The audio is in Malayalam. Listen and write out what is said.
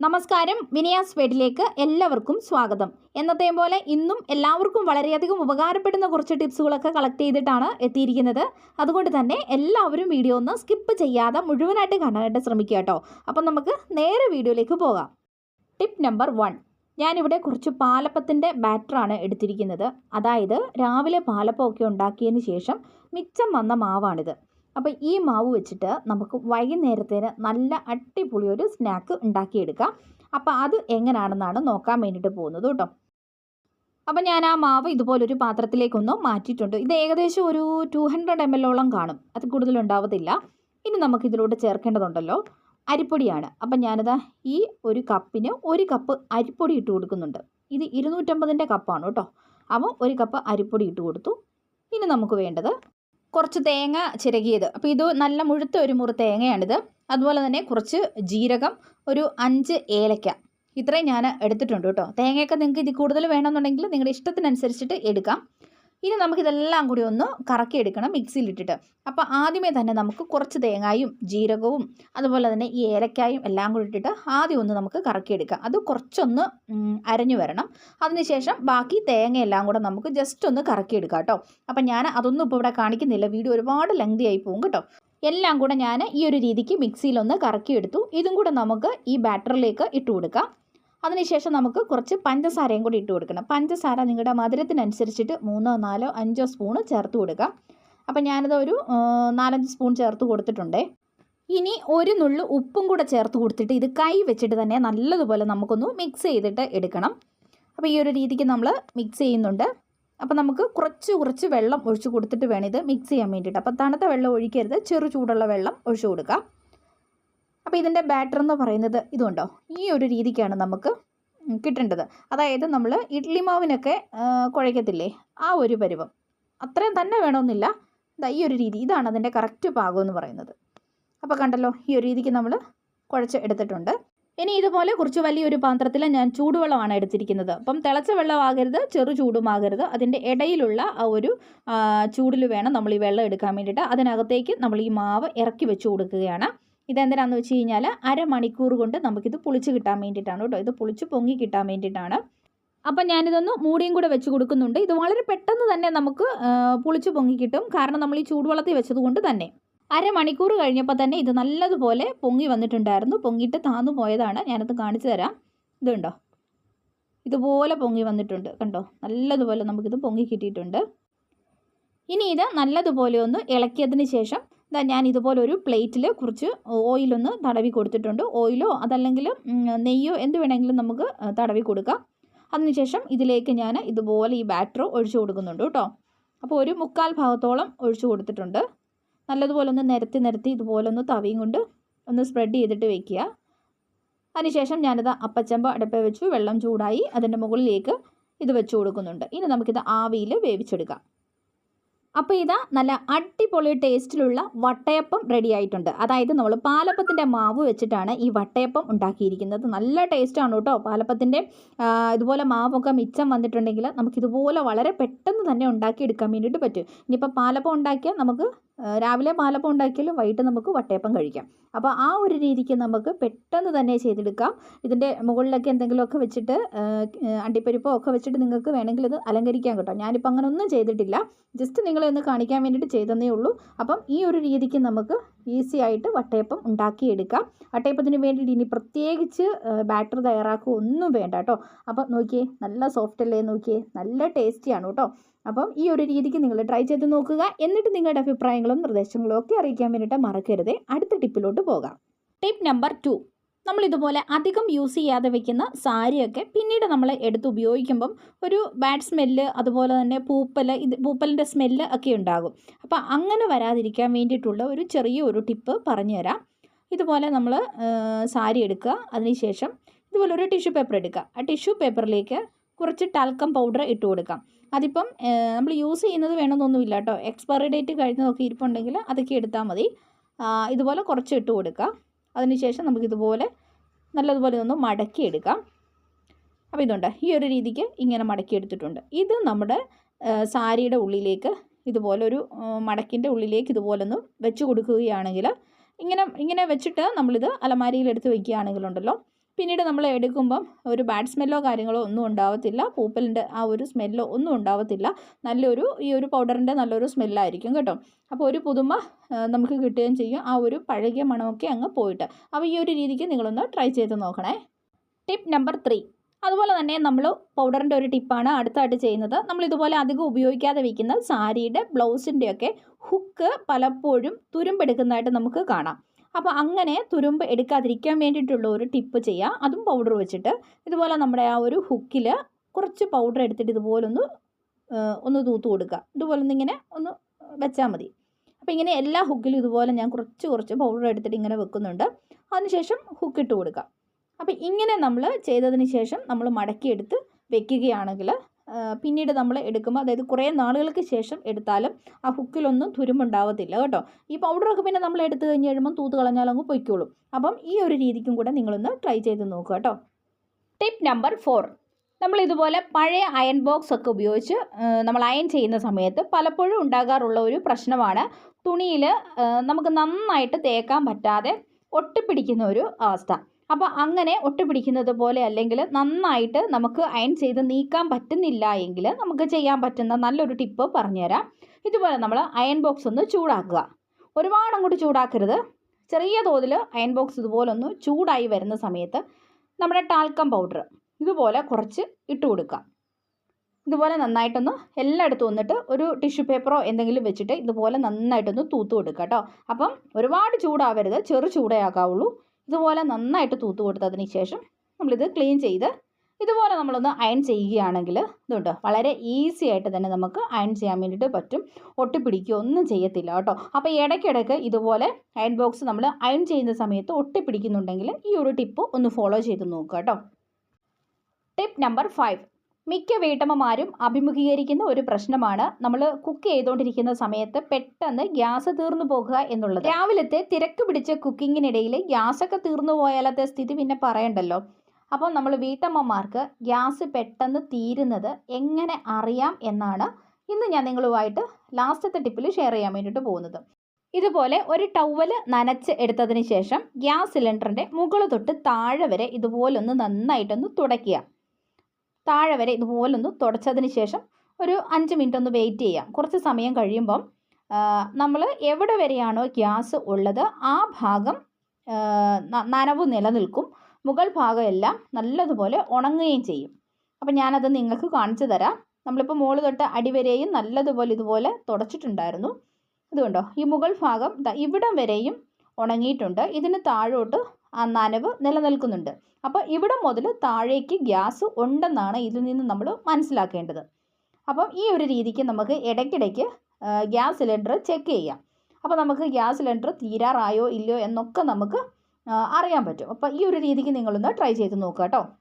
നമസ്കാരം. വിനയാസ് വീട്ടിലേക്ക് എല്ലാവർക്കും സ്വാഗതം. എന്നത്തെയും പോലെ ഇന്നും എല്ലാവർക്കും വളരെയധികം ഉപകാരപ്പെടുന്ന കുറച്ച് ടിപ്സുകളൊക്കെ കളക്ട് ചെയ്തിട്ടാണ് എത്തിയിരിക്കുന്നത്. അതുകൊണ്ട് തന്നെ എല്ലാവരും വീഡിയോ ഒന്ന് സ്കിപ്പ് ചെയ്യാതെ മുഴുവനായിട്ട് കാണാനായിട്ട് ശ്രമിക്കുക കേട്ടോ. അപ്പം നമുക്ക് നേരെ വീഡിയോയിലേക്ക് പോകാം. Tip number one. ഞാനിവിടെ കുറച്ച് പാലപ്പത്തിന്റെ ബാറ്ററാണ് എടുത്തിരിക്കുന്നത്. അതായത് രാവിലെ പാലപ്പമൊക്കെ ഉണ്ടാക്കിയതിന് ശേഷം മിച്ചം വന്ന മാവാണിത്. അപ്പോൾ ഈ മാവ് വെച്ചിട്ട് നമുക്ക് വൈകുന്നേരത്തേന് നല്ല അടിപൊളി ഒരു സ്നാക്ക് ഉണ്ടാക്കിയെടുക്കാം. അപ്പോൾ അത് എങ്ങനെയാണെന്നാണ് നോക്കാൻ വേണ്ടിയിട്ട് പോകുന്നത് കേട്ടോ. അപ്പോൾ ഞാൻ ആ മാവ് ഇതുപോലൊരു പാത്രത്തിലേക്കൊന്ന് മാറ്റിയിട്ടുണ്ട്. ഇത് ഏകദേശം ഒരു ടു ഹൺഡ്രഡ് എം എല്ലോളം കാണും. അത് കൂടുതലുണ്ടാവത്തില്ല. ഇനി നമുക്ക് ഇതിലോട്ട് ചേർക്കേണ്ടതുണ്ടല്ലോ. അരിപ്പൊടിയാണ്. അപ്പം ഞാനിതാ ഈ ഒരു കപ്പിന് ഒരു കപ്പ് അരിപ്പൊടി ഇട്ട് കൊടുക്കുന്നുണ്ട്. ഇത് ഇരുന്നൂറ്റമ്പതിന്റെ കപ്പാണ് കേട്ടോ. അപ്പോൾ ഒരു കപ്പ് അരിപ്പൊടി ഇട്ട് കൊടുത്തു. ഇനി നമുക്ക് വേണ്ടത് കുറച്ച് തേങ്ങ ചിരകിയത്. അപ്പോൾ ഇത് നല്ല മുഴുത്ത ഒരു മുറി തേങ്ങയാണിത്. അതുപോലെ തന്നെ കുറച്ച് ജീരകം ഒരു അഞ്ച് ഏലക്ക. ഇത്രയും ഞാൻ എടുത്തിട്ടുണ്ട് കേട്ടോ. തേങ്ങയൊക്കെ നിങ്ങൾക്ക് ഇത് കൂടുതൽ വേണമെന്നുണ്ടെങ്കിൽ നിങ്ങളുടെ ഇഷ്ടത്തിനനുസരിച്ചിട്ട് എടുക്കാം. ഇനി നമുക്കിതെല്ലാം കൂടി ഒന്ന് കറക്കിയെടുക്കണം മിക്സിയിലിട്ടിട്ട്. അപ്പോൾ ആദ്യമേ തന്നെ നമുക്ക് കുറച്ച് തേങ്ങായും ജീരകവും അതുപോലെ തന്നെ ഈ ഏലക്കായും എല്ലാം കൂടി ഇട്ടിട്ട് ആദ്യം ഒന്ന് നമുക്ക് കറക്കിയെടുക്കാം. അത് കുറച്ചൊന്ന് അരഞ്ഞു വരണം. അതിനുശേഷം ബാക്കി തേങ്ങ എല്ലാം കൂടെ നമുക്ക് ജസ്റ്റ് ഒന്ന് കറക്കിയെടുക്കാം കേട്ടോ. അപ്പം ഞാൻ അതൊന്നും ഇപ്പോൾ ഇവിടെ കാണിക്കുന്നില്ല. വീഡിയോ ഒരുപാട് ലെങ്തി ആയി പോകും കേട്ടോ. എല്ലാം കൂടെ ഞാൻ ഈ ഒരു രീതിക്ക് മിക്സിയിലൊന്ന് കറക്കിയെടുത്തു. ഇതും കൂടെ നമുക്ക് ഈ ബാറ്ററിലേക്ക് ഇട്ട് കൊടുക്കാം അതിനുശേഷം നമുക്ക് കുറച്ച് പഞ്ചസാരയും കൂടി ഇട്ട് കൊടുക്കണം. പഞ്ചസാര നിങ്ങളുടെ മധുരത്തിനനുസരിച്ചിട്ട് മൂന്നോ നാലോ അഞ്ചോ സ്പൂണ് ചേർത്ത് കൊടുക്കാം അപ്പം ഞാനത് ഒരു നാലഞ്ച് സ്പൂൺ ചേർത്ത് കൊടുത്തിട്ടുണ്ട്. ഇനി ഒരു നുള്ളു ഉപ്പും കൂടെ ചേർത്ത് കൊടുത്തിട്ട് ഇത് കൈ വെച്ചിട്ട് തന്നെ നല്ലതുപോലെ നമുക്കൊന്ന് മിക്സ് ചെയ്തിട്ട് എടുക്കണം. അപ്പോൾ ഈ ഒരു രീതിക്ക് നമ്മൾ മിക്സ് ചെയ്യുന്നുണ്ട്. അപ്പോൾ നമുക്ക് കുറച്ച് കുറച്ച് വെള്ളം ഒഴിച്ച് കൊടുത്തിട്ട് വേണം ഇത് മിക്സ് ചെയ്യാൻ വേണ്ടിയിട്ട്. അപ്പോൾ തണുത്ത വെള്ളം ഒഴിക്കരുത്. ചെറു ചൂടുള്ള വെള്ളം ഒഴിച്ചു കൊടുക്കാം. അപ്പോൾ ഇതിന്റെ ബാറ്റർ എന്ന് പറയുന്നത് ഇതുണ്ടോ? ഈ ഒരു രീതിക്കാണ് നമുക്ക് കിട്ടേണ്ടത്. അതായത് നമ്മൾ ഇഡ്ലി മാവിനൊക്കെ കുഴയ്ക്കത്തില്ലേ? ആ ഒരു പരുവം. അത്രയും തന്നെ വേണമെന്നില്ല. ഈ ഒരു രീതി. ഇതാണ് അതിന്റെ കറക്റ്റ് പാകം എന്ന് പറയുന്നത്. അപ്പോൾ കണ്ടല്ലോ ഈ ഒരു രീതിക്ക് നമ്മൾ കുഴച്ച് എടുത്തിട്ടുണ്ട്. ഇനി ഇതുപോലെ കുറച്ച് വലിയൊരു പാത്രത്തിൽ ഞാൻ ചൂടുവെള്ളമാണ് എടുത്തിരിക്കുന്നത്. അപ്പം തിളച്ച വെള്ളമാകരുത് ചെറു ചൂടുമാകരുത്. അതിന്റെ ഇടയിലുള്ള ആ ഒരു ചൂടിൽ വേണം നമ്മൾ ഈ വെള്ളം എടുക്കാൻ വേണ്ടിയിട്ട്. അതിനകത്തേക്ക് നമ്മൾ ഈ മാവ് ഇറക്കി വെച്ച് കൊടുക്കുകയാണ്. ഇതെന്തിനാന്ന് വെച്ച് കഴിഞ്ഞാൽ അരമണിക്കൂർ കൊണ്ട് നമുക്കിത് പുളിച്ച് കിട്ടാൻ വേണ്ടിയിട്ടാണ് കേട്ടോ. ഇത് പുളിച്ച് പൊങ്ങി കിട്ടാൻ വേണ്ടിയിട്ടാണ്. അപ്പം ഞാനിതൊന്ന് മൂടിയും കൂടെ വെച്ച് കൊടുക്കുന്നുണ്ട്. ഇത് വളരെ പെട്ടെന്ന് തന്നെ നമുക്ക് പുളിച്ച് പൊങ്ങി കിട്ടും. കാരണം നമ്മൾ ഈ ചൂടുവെള്ളത്തിൽ വെച്ചത് കൊണ്ട് തന്നെ. അരമണിക്കൂർ കഴിഞ്ഞപ്പോൾ തന്നെ ഇത് നല്ലതുപോലെ പൊങ്ങി വന്നിട്ടുണ്ടായിരുന്നു. പൊങ്ങിയിട്ട് താന്നു പോയതാണ്. ഞാനത് കാണിച്ചു തരാം. ഇതുണ്ടോ ഇതുപോലെ പൊങ്ങി വന്നിട്ടുണ്ട്. കണ്ടോ? നല്ലതുപോലെ നമുക്കിത് പൊങ്ങി കിട്ടിയിട്ടുണ്ട്. ഇനി ഇത് നല്ലതുപോലെ ഒന്ന് ഇളക്കിയതിന് ശേഷം ഇതാ ഞാൻ ഇതുപോലെ ഒരു പ്ലേറ്റിൽ കുറച്ച് ഓയിലൊന്ന് തടവി കൊടുത്തിട്ടുണ്ട്. ഓയിലോ അതല്ലെങ്കിൽ നെയ്യോ എന്ത് വേണമെങ്കിലും നമുക്ക് തടവി കൊടുക്കാം. അതിനുശേഷം ഇതിലേക്ക് ഞാൻ ഇതുപോലെ ഈ ബാറ്റർ ഒഴിച്ചു കൊടുക്കുന്നുണ്ട് കേട്ടോ. അപ്പോൾ ഒരു മുക്കാൽ ഭാഗത്തോളം ഒഴിച്ചു കൊടുത്തിട്ടുണ്ട്. നല്ലതുപോലെ ഒന്ന് നിരത്തി നിരത്തി ഇതുപോലെ ഒന്ന് തവിയും കൊണ്ട് ഒന്ന് സ്പ്രെഡ് ചെയ്തിട്ട് വെക്കുക. അതിനുശേഷം ഞാനിത് അപ്പച്ചമ്പ് അടുപ്പേ വെച്ചു. വെള്ളം ചൂടായി അതിന്റെ മുകളിലേക്ക് ഇത് വെച്ച് കൊടുക്കുന്നുണ്ട്. ഇനി നമുക്കിത് ആവിയിൽ വേവിച്ചെടുക്കാം. അപ്പോൾ ഇതാ നല്ല അടിപൊളി ടേസ്റ്റിലുള്ള വട്ടയപ്പം റെഡി ആയിട്ടുണ്ട്. അതായത് നമ്മൾ പാലപ്പത്തിന്റെ മാവ് വെച്ചിട്ടാണ് ഈ വട്ടയപ്പം ഉണ്ടാക്കിയിരിക്കുന്നത്. നല്ല ടേസ്റ്റാണ് കേട്ടോ പാലപ്പത്തിന്റെ ഇതുപോലെ മാവൊക്കെ മിച്ചം വന്നിട്ടുണ്ടെങ്കിൽ നമുക്കിതുപോലെ വളരെ പെട്ടെന്ന് തന്നെ ഉണ്ടാക്കിയെടുക്കാൻ വേണ്ടിയിട്ട് പറ്റും. ഇനിയിപ്പോൾ പാലപ്പം ഉണ്ടാക്കിയാൽ നമുക്ക് രാവിലെ പാലപ്പം ഉണ്ടാക്കിയാലും വൈകിട്ട് നമുക്ക് വട്ടയപ്പം കഴിക്കാം. അപ്പോൾ ആ ഒരു രീതിക്ക് നമുക്ക് പെട്ടെന്ന് തന്നെ ചെയ്തെടുക്കാം. ഇതിന്റെ മുകളിലൊക്കെ എന്തെങ്കിലുമൊക്കെ വെച്ചിട്ട് അണ്ടിപ്പരിപ്പോ ഒക്കെ വെച്ചിട്ട് നിങ്ങൾക്ക് വേണമെങ്കിൽ ഇത് അലങ്കരിക്കാം കേട്ടോ. ഞാനിപ്പോൾ അങ്ങനെ ഒന്നും ചെയ്തിട്ടില്ല. ജസ്റ്റ് നിങ്ങളെ ഒന്ന് കാണിക്കാൻ വേണ്ടിയിട്ട് ചെയ്തതേ ഉള്ളൂ. അപ്പം ഈ ഒരു രീതിക്ക് നമുക്ക് ഈസി ആയിട്ട് വട്ടയപ്പം ഉണ്ടാക്കിയെടുക്കാം. വട്ടയപ്പത്തിന് വേണ്ടിയിട്ട് ഇനി പ്രത്യേകിച്ച് ബാറ്റർ തയ്യാറാക്കുക ഒന്നും വേണ്ട കേട്ടോ. അപ്പം നോക്കിയേ നല്ല സോഫ്റ്റ് അല്ലേ നോക്കിയേ നല്ല ടേസ്റ്റിയാണ് കേട്ടോ. അപ്പം ഈ ഒരു രീതിക്ക് നിങ്ങൾ ട്രൈ ചെയ്ത് നോക്കുക. എന്നിട്ട് നിങ്ങളുടെ അഭിപ്രായങ്ങളും നിർദ്ദേശങ്ങളും ഒക്കെ അറിയിക്കാൻ വേണ്ടിയിട്ട് മറക്കരുത്. അടുത്ത ടിപ്പിലോട്ട് പോകാം. ടിപ്പ് നമ്പർ ടു നമ്മൾ ഇതുപോലെ അധികം യൂസ് ചെയ്യാതെ വെക്കുന്ന സാരിയൊക്കെ പിന്നീട് നമ്മൾ എടുത്ത് ഉപയോഗിക്കുമ്പം ഒരു ബാഡ് സ്മെല്ല് അതുപോലെ തന്നെ പൂപ്പൽ ഇത് പൂപ്പലിന്റെ സ്മെല്ല് ഒക്കെ ഉണ്ടാകും. അപ്പോൾ അങ്ങനെ വരാതിരിക്കാൻ വേണ്ടിയിട്ടുള്ള ഒരു ചെറിയ ഒരു ടിപ്പ് പറഞ്ഞുതരാം. ഇതുപോലെ നമ്മൾ സാരി എടുക്കുക. അതിനുശേഷം ഇതുപോലെ ഒരു ടിഷ്യൂ പേപ്പർ എടുക്കുക. ആ ടിഷ്യൂ പേപ്പറിലേക്ക് കുറച്ച് ടാൽക്കം പൗഡർ ഇട്ട് കൊടുക്കാം. അതിപ്പം നമ്മൾ യൂസ് ചെയ്യുന്നത് വേണമെന്നൊന്നുമില്ല കേട്ടോ. എക്സ്പയറി ഡേറ്റ് കഴിഞ്ഞതൊക്കെ ഇരിപ്പുണ്ടെങ്കിൽ അതൊക്കെ എടുത്താൽ മതി. ഇതുപോലെ കുറച്ച് ഇട്ട് കൊടുക്കാം അതിനുശേഷം നമുക്കിതുപോലെ നല്ലതുപോലെ ഒന്ന് മടക്കിയെടുക്കാം. അപ്പോൾ ഇതുണ്ട്. ഈ ഒരു രീതിക്ക് ഇങ്ങനെ മടക്കിയെടുത്തിട്ടുണ്ട്. ഇത് നമ്മുടെ സാരിയുടെ ഉള്ളിലേക്ക് ഇതുപോലെ ഒരു മടക്കിന്റെ ഉള്ളിലേക്ക് ഇതുപോലെ ഒന്ന് വെച്ച് കൊടുക്കുകയാണെങ്കിൽ ഇങ്ങനെ ഇങ്ങനെ വെച്ചിട്ട് നമ്മളിത് അലമാരിയിൽ എടുത്ത് വയ്ക്കുകയാണെങ്കിലുണ്ടല്ലോ പിന്നീട് നമ്മൾ എടുക്കുമ്പം ഒരു ബാഡ് സ്മെല്ലോ കാര്യങ്ങളോ ഒന്നും ഉണ്ടാവത്തില്ല. പൂപ്പലിന്റെ ആ ഒരു സ്മെല്ലോ ഒന്നും ഉണ്ടാവത്തില്ല. നല്ലൊരു ഈ ഒരു പൗഡറിന്റെ നല്ലൊരു സ്മെല്ലായിരിക്കും കേട്ടോ. അപ്പോൾ ഒരു പുതുമ നമുക്ക് കിട്ടുകയും ചെയ്യും. ആ ഒരു പഴകിയ മണമൊക്കെ അങ്ങ് പോയിട്ട്. അപ്പോൾ ഈ ഒരു രീതിക്ക് നിങ്ങളൊന്ന് ട്രൈ ചെയ്ത് നോക്കണേ. ടിപ്പ് നമ്പർ ത്രീ അതുപോലെ തന്നെ നമ്മൾ പൗഡറിന്റെ ഒരു ടിപ്പാണ് അടുത്തായിട്ട് ചെയ്യുന്നത്. നമ്മൾ ഇതുപോലെ അധികം ഉപയോഗിക്കാതെ വയ്ക്കുന്ന സാരിയുടെ ബ്ലൗസിന്റെയൊക്കെ ഹുക്ക് പലപ്പോഴും തുരുമ്പെടുക്കുന്നതായിട്ട് നമുക്ക് കാണാം. അപ്പോൾ അങ്ങനെ തുരുമ്പ് എടുക്കാതിരിക്കാൻ വേണ്ടിയിട്ടുള്ള ഒരു ടിപ്പ് ചെയ്യുക അതും പൗഡർ വെച്ചിട്ട്. ഇതുപോലെ നമ്മുടെ ആ ഒരു ഹുക്കിൽ കുറച്ച് പൗഡർ എടുത്തിട്ട് ഇതുപോലൊന്ന് ഒന്ന് തൂത്ത് കൊടുക്കുക. ഇതുപോലെ ഒന്നിങ്ങനെ ഒന്ന് വെച്ചാൽ മതി. അപ്പോൾ ഇങ്ങനെ എല്ലാ ഹുക്കിലും ഇതുപോലെ ഞാൻ കുറച്ച് കുറച്ച് പൗഡർ എടുത്തിട്ട് ഇങ്ങനെ വെക്കുന്നുണ്ട്. അതിനുശേഷം ഹുക്ക് ഇട്ട് കൊടുക്കുക. അപ്പോൾ ഇങ്ങനെ നമ്മൾ ചെയ്തതിന് ശേഷം നമ്മൾ മടക്കിയെടുത്ത് വെക്കുകയാണെങ്കിൽ പിന്നീട് നമ്മൾ എടുക്കുമ്പോൾ അതായത് കുറേ നാളുകൾക്ക് ശേഷം എടുത്താലും ആ ഹുക്കിലൊന്നും തുരുമുണ്ടാവത്തില്ല കേട്ടോ. ഈ പൗഡറൊക്കെ പിന്നെ നമ്മൾ എടുത്തു കഴിഞ്ഞ് കഴിയുമ്പോൾ തൂത്ത് കളഞ്ഞാൽ അങ്ങ് പൊയ്ക്കോളും. അപ്പം ഈ ഒരു രീതിക്കും കൂടെ നിങ്ങളൊന്ന് ട്രൈ ചെയ്ത് നോക്കുക കേട്ടോ. ടിപ്പ് നമ്പർ ഫോർ നമ്മൾ ഇതുപോലെ പഴയ അയൺ ബോക്സ് ഒക്കെ ഉപയോഗിച്ച് നമ്മൾ അയൺ ചെയ്യുന്ന സമയത്ത് പലപ്പോഴും ഉണ്ടാകാറുള്ള ഒരു പ്രശ്നമാണ് തുണിയിൽ നമുക്ക് നന്നായിട്ട് തേക്കാൻ പറ്റാതെ ഒട്ടിപ്പിടിക്കുന്ന ഒരു അവസ്ഥ. അപ്പോൾ അങ്ങനെ ഒട്ടിപ്പിടിക്കുന്നത് പോലെ അല്ലെങ്കിൽ നന്നായിട്ട് നമുക്ക് അയൺ ചെയ്ത് നീക്കാൻ പറ്റുന്നില്ല എങ്കിൽ നമുക്ക് ചെയ്യാൻ പറ്റുന്ന നല്ലൊരു ടിപ്പ് പറഞ്ഞുതരാം. ഇതുപോലെ നമ്മൾ അയൺ ബോക്സ് ഒന്ന് ചൂടാക്കുക. ഒരുപാട് അങ്ങോട്ട് ചൂടാക്കരുത്. ചെറിയ തോതിൽ അയൺ ബോക്സ് ഇതുപോലെ ഒന്ന് ചൂടായി വരുന്ന സമയത്ത് നമ്മുടെ ടാൽക്കം പൗഡർ ഇതുപോലെ കുറച്ച് ഇട്ട് കൊടുക്കുക. ഇതുപോലെ നന്നായിട്ടൊന്ന് എല്ലായിടത്തും വന്നിട്ട് ഒരു ടിഷ്യൂ പേപ്പറോ എന്തെങ്കിലും വെച്ചിട്ട് ഇതുപോലെ നന്നായിട്ടൊന്ന് തൂത്ത് കൊടുക്കുക കേട്ടോ. അപ്പം ഒരുപാട് ചൂടാവരുത്. ചെറു ചൂടയാക്കാവുള്ളൂ ഇതുപോലെ നന്നായിട്ട് തൂത്ത് കൊടുത്തതിന് ശേഷം നമ്മളിത് ക്ലീൻ ചെയ്ത് ഇതുപോലെ നമ്മളൊന്ന് അയൺ ചെയ്യുകയാണെങ്കിൽ ഇതുണ്ട്. വളരെ ഈസി ആയിട്ട് തന്നെ നമുക്ക് അയൺ ചെയ്യാൻ വേണ്ടിയിട്ട് പറ്റും. ഒട്ടിപ്പിടിക്കുകയോ ഒന്നും ചെയ്യത്തില്ല കേട്ടോ. അപ്പോൾ ഇടയ്ക്കിടയ്ക്ക് ഇതുപോലെ അയൺ ബോക്സ് നമ്മൾ അയൺ ചെയ്യുന്ന സമയത്ത് ഒട്ടിപ്പിടിക്കുന്നുണ്ടെങ്കിൽ ഈ ഒരു ടിപ്പ് ഒന്ന് ഫോളോ ചെയ്ത് നോക്കുക കേട്ടോ. ടിപ്പ് നമ്പർ ഫൈവ് മിക്ക വീട്ടമ്മമാരും അഭിമുഖീകരിക്കുന്ന ഒരു പ്രശ്നമാണ് നമ്മൾ കുക്ക് ചെയ്തുകൊണ്ടിരിക്കുന്ന സമയത്ത് പെട്ടെന്ന് ഗ്യാസ് തീർന്നു പോകുക എന്നുള്ളത്. രാവിലത്തെ തിരക്ക് പിടിച്ച കുക്കിങ്ങിനിടയിൽ ഗ്യാസൊക്കെ തീർന്നു പോയാലത്തെ സ്ഥിതി പിന്നെ പറയണ്ടല്ലോ. അപ്പോൾ നമ്മൾ വീട്ടമ്മമാർക്ക് ഗ്യാസ് പെട്ടെന്ന് തീരുന്നത് എങ്ങനെ അറിയാം എന്നാണ് ഇന്ന് ഞാൻ നിങ്ങളുമായിട്ട് ലാസ്റ്റത്തെ ടിപ്പിൽ ഷെയർ ചെയ്യാൻ വേണ്ടിയിട്ട് പോകുന്നത്. ഇതുപോലെ ഒരു ടവൽ നനച്ച് എടുത്തതിന് ശേഷം ഗ്യാസ് സിലിണ്ടറിന്റെ മുകൾ തൊട്ട് താഴെ വരെ ഇതുപോലൊന്ന് നന്നായിട്ടൊന്ന് തുടയ്ക്കുക. താഴെ വരെ ഇതുപോലെ ഒന്ന് തുടച്ചതിന് ശേഷം ഒരു അഞ്ച് മിനിറ്റ് ഒന്ന് വെയിറ്റ് ചെയ്യാം. കുറച്ച് സമയം കഴിയുമ്പം നമ്മൾ എവിടെ വരെയാണോ ഗ്യാസ് ഉള്ളത് ആ ഭാഗം നനവ് നിലനിൽക്കും. മുകൾ ഭാഗം എല്ലാം നല്ലതുപോലെ ഉണങ്ങുകയും ചെയ്യും. അപ്പം ഞാനത് നിങ്ങൾക്ക് കാണിച്ചു തരാം. നമ്മളിപ്പോൾ മുകളിൽ തൊട്ട് അടിവരെയും നല്ലതുപോലെ ഇതുപോലെ തുടച്ചിട്ടുണ്ടായിരുന്നു. ഇതുകൊണ്ടോ ഈ മുകൾ ഭാഗം ഇവിടം വരെയും ഉണങ്ങിയിട്ടുണ്ട്. ഇതിന് താഴോട്ട് ആ നനവ് നിലനിൽക്കുന്നുണ്ട്. അപ്പോൾ ഇവിടെ മുതൽ താഴേക്ക് ഗ്യാസ് ഉണ്ടെന്നാണ് ഇതിൽ നിന്ന് നമ്മൾ മനസ്സിലാക്കേണ്ടത്. അപ്പം ഈ ഒരു രീതിക്ക് നമുക്ക് ഇടയ്ക്കിടയ്ക്ക് ഗ്യാസ് സിലിണ്ടർ ചെക്ക് ചെയ്യാം. അപ്പോൾ നമുക്ക് ഗ്യാസ് സിലിണ്ടർ തീരാറായോ ഇല്ലയോ എന്നൊക്കെ നമുക്ക് അറിയാൻ പറ്റും. അപ്പോൾ ഈ ഒരു രീതിക്ക് നിങ്ങളൊന്ന് ട്രൈ ചെയ്ത് നോക്കുക കേട്ടോ.